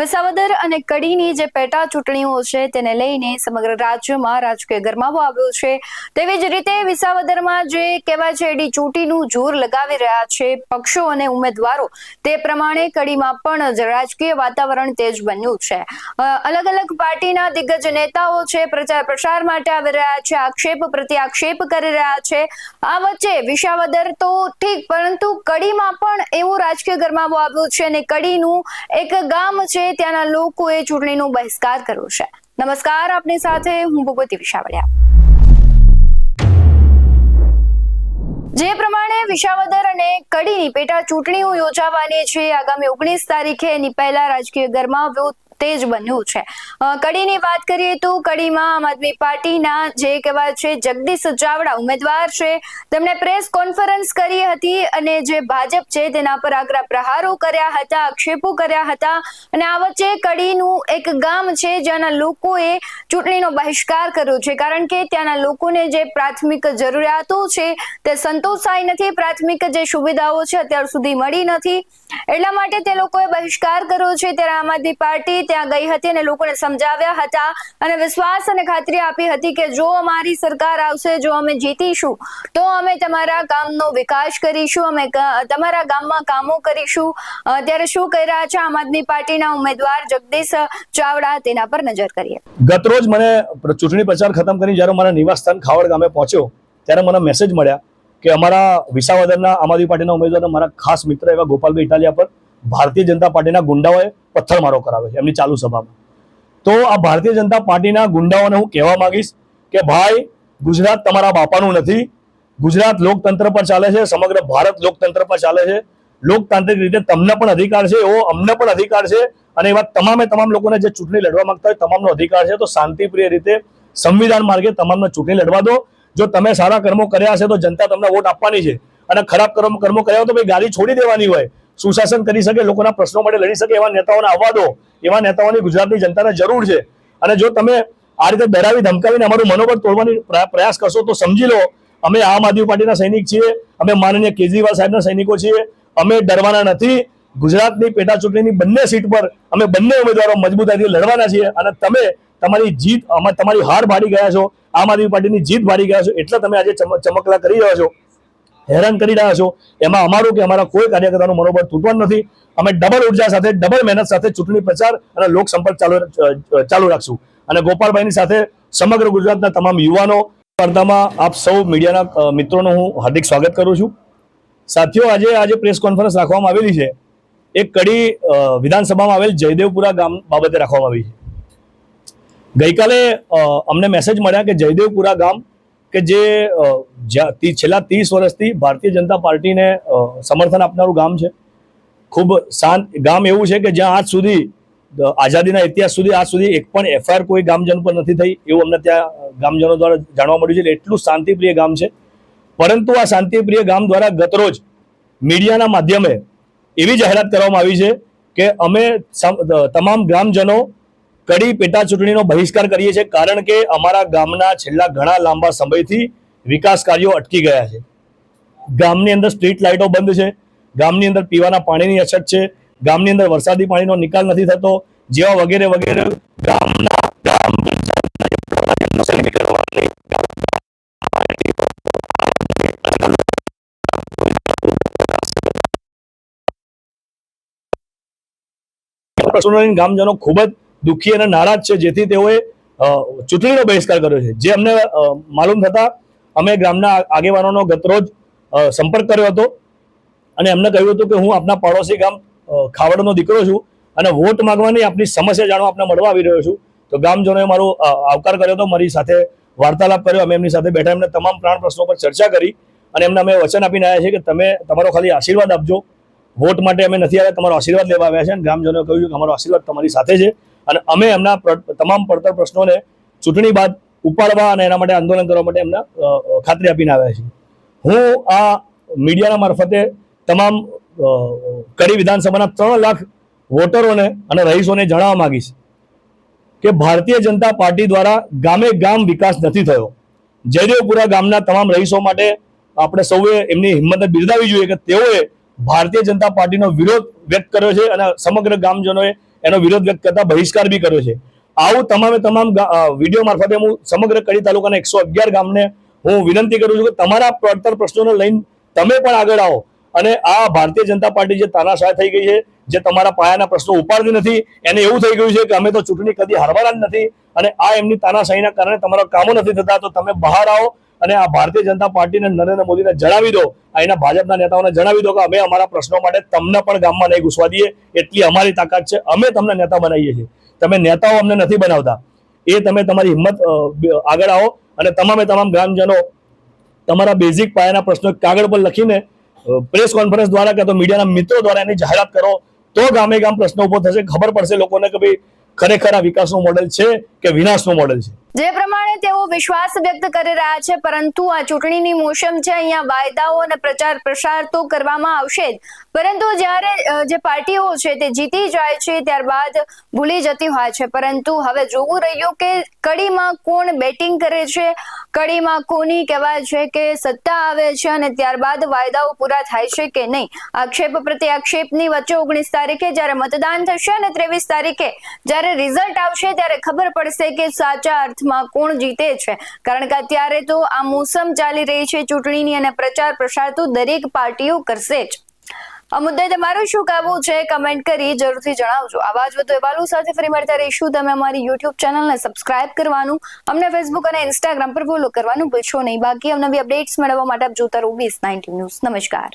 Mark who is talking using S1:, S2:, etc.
S1: વિસાવદર અને કડીની જે પેટા ચૂંટણીઓ છે તેને લઈને સમગ્ર રાજ્યમાં રાજકીય ગરમાવો આવ્યો છે. તેવી જ રીતે વિસાવદરમાં જે કહેવાય છે, એડી ચૂંટીનું જોર લગાવી રહ્યા છે પક્ષો અને ઉમેદવારો, તે પ્રમાણે કડીમાં પણ રાજકીય વાતાવરણ તેજ બન્યું છે. અલગ અલગ પાર્ટીના દિગ્ગજ નેતાઓ છે, પ્રચાર પ્રસાર માટે આવી રહ્યા છે, આક્ષેપ પ્રતિ આક્ષેપ કરી રહ્યા છે. આ વચ્ચે વિસાવદર તો ઠીક, પરંતુ કડીમાં પણ એવો રાજકીય ગરમાવો આવ્યો છે અને કડીનું એક ગામ છે ત્યાંના લોકોએ ચૂંટણીનો બહિષ્કાર કર્યો છે. નમસ્કાર, આપની સાથે હું ભગવતી વિશાવડિયા જે પ્રમાણે વિશાવદર અને કડીની પેટા ચૂંટણીઓ યોજાવાની છે, આગામી ઓગણીસ તારીખે એની પહેલા રાજકીય ગરમાવો તેજ બન્યું છે. કડીની વાત કરીએ તો કડીમાં આમ આદમી પાર્ટીના જે કહેવાય છે, જગદીશ ચાવડા ઉમેદવાર છે. તેમણે પ્રેસ કોન્ફરન્સ કરી હતી અને જે ભાજપ છે તેના પર આકરા પ્રહારો કર્યા હતા, આક્ષેપો કર્યા હતા અને આ વચ્ચે કડીનું એક ગામ છે જ્યાંના લોકોએ ચૂંટણીનો બહિષ્કાર કર્યો છે. કારણ કે ત્યાંના લોકોને જે પ્રાથમિક જરૂરિયાતો છે તે સંતોષાઈ નથી. પ્રાથમિક જે સુવિધાઓ છે અત્યાર સુધી મળી નથી. એટલા માટે તે લોકોએ બહિષ્કાર કર્યો છે. ત્યારે આમ આદમી પાર્ટી ત્યાં ગઈ હતી અને લોકોને સમજાવ્યા હતા અને વિશ્વાસ અને ખાતરી આપી હતી કે જો અમારી સરકાર આવશે, જો અમે જીતીશું, તો અમે તમારા ગામનો વિકાસ કરીશું, અમે તમારા ગામમાં કામો કરીશું. ત્યારે શું કહી રહ્યા છે આમ આદમી પાર્ટીના ઉમેદવાર જગદીશ ચાવડા? તેના પર નજર કરીએ.
S2: ગતરોજ મને ચૂંટણી પ્રચાર ખતમ કરી જ્યારે મારા નિવાસસ્થાન ખાવડ ગામે પહોંચ્યો, ત્યારે મને મેસેજ મળ્યા કે અમારા વિસાવદરના આમ આદમી પાર્ટીના ઉમેદવારના મારા ખાસ મિત્ર એવા ગોપાલભાઈ ઇટાલિયા પર ભારતીય જનતા પાર્ટીના ગુંડાઓએ પથ્થરમારો કરાવે છે, એમની ચાલુ સભામાં. તો આ ભારતીય જનતા પાર્ટીના ગુંડાઓને હું કહેવા માંગીશ કે ભાઈ, ગુજરાત તમારા બાપાનું નથી. ગુજરાત લોકતંત્ર પર ચાલે છે, સમગ્ર ભારત લોકતંત્ર પર ચાલે છે. લોકતાંત્રિક રીતે તમને પણ અધિકાર છે, એવો અમને પણ અધિકાર છે. અને એવા તમામે તમામ લોકોને જે ચૂંટણી લડવા માંગતા હોય તમામનો અધિકાર છે. તો શાંતિપ્રિય રીતે સંવિધાન માર્ગે તમામને ચૂંટણી લડવા દો. જો તમે સારા કર્મો કર્યા હશે તો જનતા તમને વોટ આપવાની છે. અને ખરાબ કર્મ કર્મો કર્યા હોય તો ભાઈ ગાડી છોડી દેવાની હોય. સુશાસન કરી શકે, લોકોના પ્રશ્નો માટે લડી શકે એવા નેતાઓને આવવા દો. એવા નેતાઓની ગુજરાતની જનતાને જરૂર છે. અને જો તમે આ રીતે ડરાવી ધમકાવીને અમારું મનોબળ તોડવાની પ્રયા- પ્રયાસ કરશો, તો સમજી લો, અમે આમ આદમી પાર્ટીના સૈનિક છીએ, અમે માનનીય કેજરીવાલ સાહેબના સૈનિકો છીએ, અમે ડરવાના નથી. ગુજરાતની પેટા ચૂંટણીની બંને સીટ પર અમે બંને ઉમેદવારો મજબૂતાઈથી લડવાના છીએ અને તમે તમારી જીત, અમે- તમારી હાર ભાડી ગયા છો, આમ આદમી પાર્ટીની જીત ભાડી ગયા છો, એટલે તમે આજે ચમ- ચમકલા કરી રહ્યા છો. હેરાન કરી રહ્યા છો. એમાં અમારું કે અમારા કોઈ કાર્યકર્તાનું મનોબળ તૂટવાનું નથી. અમે ડબલ ઊર્જા સાથે, ડબલ મહેનત સાથે ચૂંટણી પ્રચાર અને લોક સંપર્ક ચાલુ ચાલુ રાખશું. અને ગોપાલભાઈની સાથે સમગ્ર ગુજરાતના તમામ યુવાનો સ્પર્ધામાં આપ સૌ મીડિયાના મિત્રોનું હું હાર્દિક સ્વાગત કરું છું. સાથીઓ, આજે આજે પ્રેસ કોન્ફરન્સ રાખવામાં આવેલી છે. એક કડી વિધાનસભામાં આવેલ જયદેવપુરા ગામ બાબતે રાખવામાં આવી છે. ગઈકાલે અમને મેસેજ મળ્યા કે જયદેવપુરા ગામ કે જે છેલ્લા ત્રીસ વર્ષથી ભારતીય જનતા પાર્ટીને સમર્થન આપનારું ગામ છે. ખૂબ શાંત, ગામ એવું છે કે જ્યાં આજ સુધી આઝાદીના ઇતિહાસ સુધી, આજ સુધી એક પણ એફઆઈઆર કોઈ ગામજન પર નથી થઈ, એવું અમને ત્યાં ગામજનો દ્વારા જાણવા મળ્યું છે. એટલું શાંતિપ્રિય ગામ છે. પરંતુ આ શાંતિપ્રિય ગામ દ્વારા ગતરોજ મીડિયાના માધ્યમે એવી જાહેરાત કરવામાં આવી છે કે અમે તમામ ગ્રામજનો કડી પેટા ચૂંટણીનો બહિષ્કાર કરીએ છીએ, કારણ કે અમારા ગામના છેલ્લા ઘણા લાંબા સમયથી વિકાસ કાર્યો અટકી ગયા છે. ગામની અંદર સ્ટ્રીટ લાઇટો બંધ છે, ગામની અંદર પીવાના પાણીની અછત છે, ગામની અંદર વરસાદી પાણીનો નિકાલ નથી થતો, જેવા વગેરે વગેરે ગામજનો ખૂબ જ દુઃખી અને નારાજ છે, જેથી તેઓએ ચૂંટણીનો બહિષ્કાર કર્યો છે. જે અમને માલુમ થતા અમે ગામના આગેવાનોનો ગતરોજ સંપર્ક કર્યો હતો અને એમને કહ્યું હતું કે હું આપના પડોશી ગામ ખાવડનો દીકરો છું અને વોટ માંગવાની આપની સમસ્યા જાણવા આપને મળવા આવી રહ્યો છું. તો ગામજનોએ મારો આવકાર કર્યો હતો, મારી સાથે વાર્તાલાપ કર્યો, અમે એમની સાથે બેઠા, એમને તમામ પ્રાણ પ્રશ્નો પર ચર્ચા કરી અને એમને અમે વચન આપીને આવ્યા છે કે તમે તમારો ખાલી આશીર્વાદ આપજો. વોટ માટે અમે નથી આવ્યા, તમારો આશીર્વાદ લેવા આવ્યા છે અને ગ્રામજનોએ કહ્યું કે અમારો આશીર્વાદ તમારી સાથે છે. અને અમે એમના તમામ પડતર પ્રશ્નોને ચૂંટણી બાદ ઉપાડવા અને એના માટે આંદોલન કરવા માટે એમને ખાતરી આપીને આવ્યા છીએ. હું આ મીડિયાના મારફતે તમામ કડી વિધાનસભાના ત્રણ લાખ વોટરોને અને રહીશોને જણાવવા માગીશ કે ભારતીય જનતા પાર્ટી દ્વારા ગામે ગામ વિકાસ નથી થયો. જયદેવપુરા ગામના તમામ રહીશો માટે આપણે સૌએ એમની હિંમતને બિરદાવી જોઈએ કે તેઓએ ભારતીય જનતા પાર્ટીનો વિરોધ વ્યક્ત કર્યો છે અને સમગ્ર ગામજનોએ એનો વિરોધ વ્યક્ત કરતા બહિષ્કાર બી કર્યો છે. આવું તમામે તમામ વીડિયો મારફતે હું સમગ્ર કડી તાલુકાના એકસો અગિયાર ગામને હું વિનંતી કરું છું કે તમારા પડતર પ્રશ્નોને લઈને તમે પણ આગળ આવો. અને આ ભારતીય જનતા પાર્ટી જે તાનાશાહ થઈ ગઈ છે, જે તમારા પાયાના પ્રશ્નો ઉપાડતી નથી, એને એવું થઈ ગયું છે કે અમે તો ચૂંટણી કદી હારવાના જ નથી. અને આ એમની તાનાશાહીના કારણે તમારા કામો નથી થતા, તો તમે બહાર આવો અને આ ભારતીય જનતા પાર્ટીને નરેન્દ્ર મોદીને જણાવી દો અહીંના ભાજપના નેતાઓને જણાવી દો કે અમે અમારા પ્રશ્નો માટે તમને પણ ગામમાં નહીં ઘૂસવા દઈએ, એટલી અમારી તાકાત છે, અમે તમને નેતા બનાવીએ છીએ. તમે નેતાઓ અમને નથી બનાવતા. એ તમે તમારી હિંમત આગળ આવો અને તમામે તમામ ગ્રામજનો તમારા બેઝિક પાયાના પ્રશ્નો કાગળ પર લખીને પ્રેસ કોન્ફરન્સ દ્વારા કે તો મીડિયાના મિત્રો દ્વારા એની જાહેરાત કરો, તો ગામે ગામ પ્રશ્નો ઊભો થશે. ખબર પડશે લોકોને કે ભાઈ ખરેખર આ વિકાસનું મોડેલ છે. કે વિનાશનું મોડેલ છે.
S1: જે પ્રમાણે તેઓ વિશ્વાસ વ્યક્ત કરી રહ્યા છે, પરંતુ આ ચૂંટણીની મોસમ છે, અહીંયા વાયદાઓ અને પ્રચાર પ્રસાર તો કરવામાં આવશે જ. પરંતુ જ્યારે જે પાર્ટીઓ છે તે જીતી જાય છે, ત્યારબાદ ભૂલી જતી હોય છે. પરંતુ હવે જોવું રહ્યું કે કડીમાં કોણ બેટિંગ કરે છે, કડીમાં કોની કહેવાય છે કે સત્તા આવે છે અને ત્યારબાદ વાયદાઓ પૂરા થાય છે કે નહીં. આક્ષેપ પ્રતિ આક્ષેપની વચ્ચે ઓગણીસ તારીખે જ્યારે મતદાન થશે અને ત્રેવીસ તારીખે જ્યારે રિઝલ્ટ આવશે ત્યારે ખબર પડશે કે સાચા અર્થમાં કોણ જીતે છે? કારણ કે અત્યારે તો આ મોસમ ચાલી રહી છે ચૂંટણીની અને પ્રચાર પ્રસાર તો દરેક પાર્ટીઓ કરશે જ. આ મુદ્દે તમારું શું કહેવું છે? કમેન્ટ કરી જરૂરથી જણાવજો. આવા જ વધુ અહેવાલો સાથે ફરી મળતા રહીશું. તમે અમારી યુટ્યુબ ચેનલને સબસ્ક્રાઇબ કરવાનું, અમને ફેસબુક અને ઇન્સ્ટાગ્રામ પર ફોલો કરવાનું ભૂલશો નહીં. બાકી અમને અપડેટ્સ મેળવવા માટે આપ જોતા રહો વીસ નાઇન્ટી ન્યૂઝ નમસ્કાર.